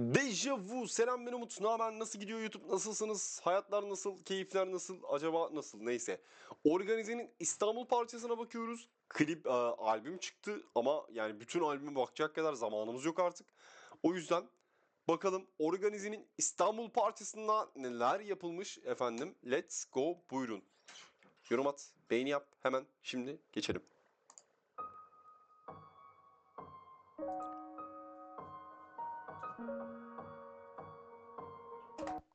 Deja vu. Selam ben Umut. Ne haber? Nasıl gidiyor YouTube? Nasılsınız? Hayatlar nasıl? Keyifler nasıl? Acaba nasıl? Neyse. Organize'nin İstanbul parçasına bakıyoruz. Klip, e, albüm çıktı ama yani bütün albüme bakacak kadar zamanımız yok artık. O yüzden bakalım Organize'nin İstanbul parçasında neler yapılmış efendim. Let's go buyurun. Yorum at, beğeni yap. Hemen şimdi geçelim.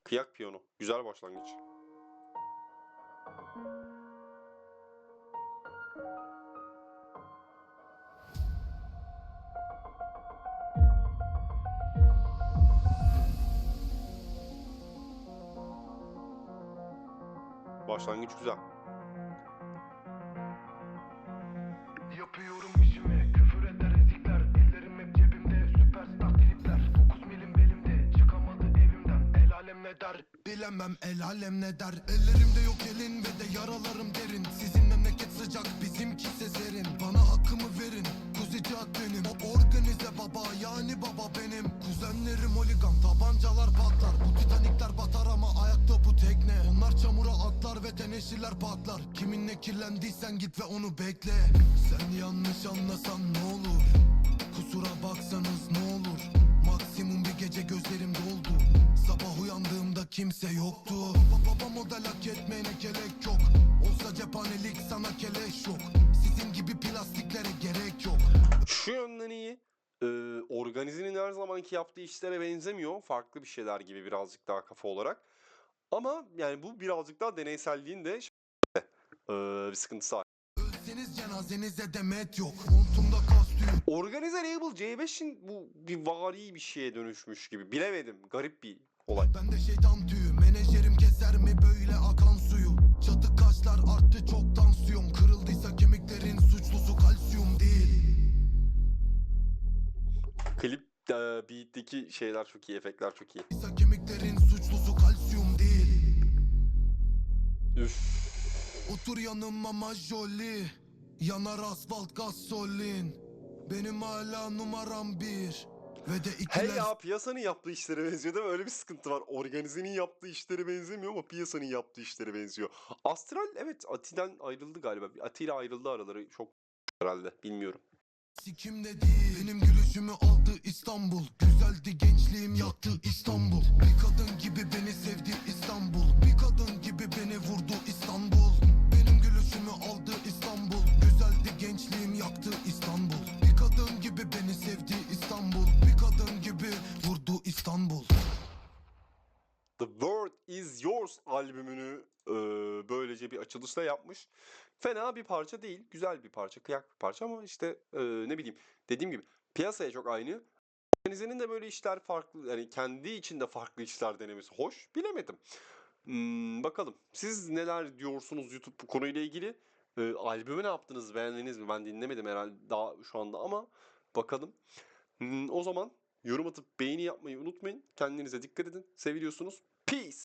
Kıyak piyano. Güzel başlangıç. Başlangıç güzel. Bilemem el alem ne der? Ellerimde yok elin ve de yaralarım derin. Sizin memleket sıcak bizimki ise serin. Bana hakkımı verin kuzici at benim. O organize baba yani baba benim. Kuzenlerim holigan tabancalar patlar. Bu titanikler batar ama ayakta bu tekne. Onlar çamura atlar ve teneşirler patlar. Kiminle kirlendiysen git ve onu bekle. Sen yanlış anlasan ne olur kimse yoktu Baba baba model hak etmene gerek yok Olsa cephanelik sana keleş yok Sizin gibi plastiklere gerek yok Şu yönden iyi. Ee, organizenin her zamanki yaptığı işlere benzemiyor. Farklı bir şeyler gibi birazcık daha kafa olarak. Ama yani bu birazcık daha deneyselliğin de ee, bir sıkıntısı var. Ölseniz cenazenize demet yok Montumda düğün Organize Label C5'in bu bir vari bir şeye dönüşmüş gibi. Bilemedim. Garip bir olay. Ben de şeytan tüyü Menajerim keser mi böyle akan suyu Çatık kaşlar arttı çok tansiyon Kırıldıysa kemiklerin suçlusu kalsiyum değil Klip e, beat'teki şeyler çok iyi, efektler çok iyi. İsa kemiklerin suçlusu kalsiyum değil Üf. Otur yanıma majoli Yanar asfalt gasolin Benim hala numaram bir Ve de Hey ikiler ya piyasanın yaptığı işlere benziyor değil mi? Öyle bir sıkıntı var. Organizenin yaptığı işlere benzemiyor ama piyasanın yaptığı işlere benziyor. Astral evet Ati'den ayrıldı galiba. Ati ile ayrıldı araları çok herhalde bilmiyorum. Sikimde değil Benim gülüşümü aldı İstanbul Güzeldi gençliğim yaktı İstanbul Bir kadın İstanbul The World Is Yours albümünü e, böylece bir açılışla yapmış. Fena bir parça değil. Güzel bir parça. Kıyak bir parça ama işte e, ne bileyim. Dediğim gibi piyasaya çok aynı. Organize'nin de böyle işler farklı. Yani kendi içinde farklı işler denemesi hoş. Bilemedim. Hmm, bakalım. Siz neler diyorsunuz YouTube bu konuyla ilgili? E, albümü ne yaptınız? Beğendiniz mi? Ben dinlemedim herhalde daha şu anda ama bakalım. Hmm, o zaman yorum atıp beğeni yapmayı unutmayın. Kendinize dikkat edin. Seviliyorsunuz. Peace.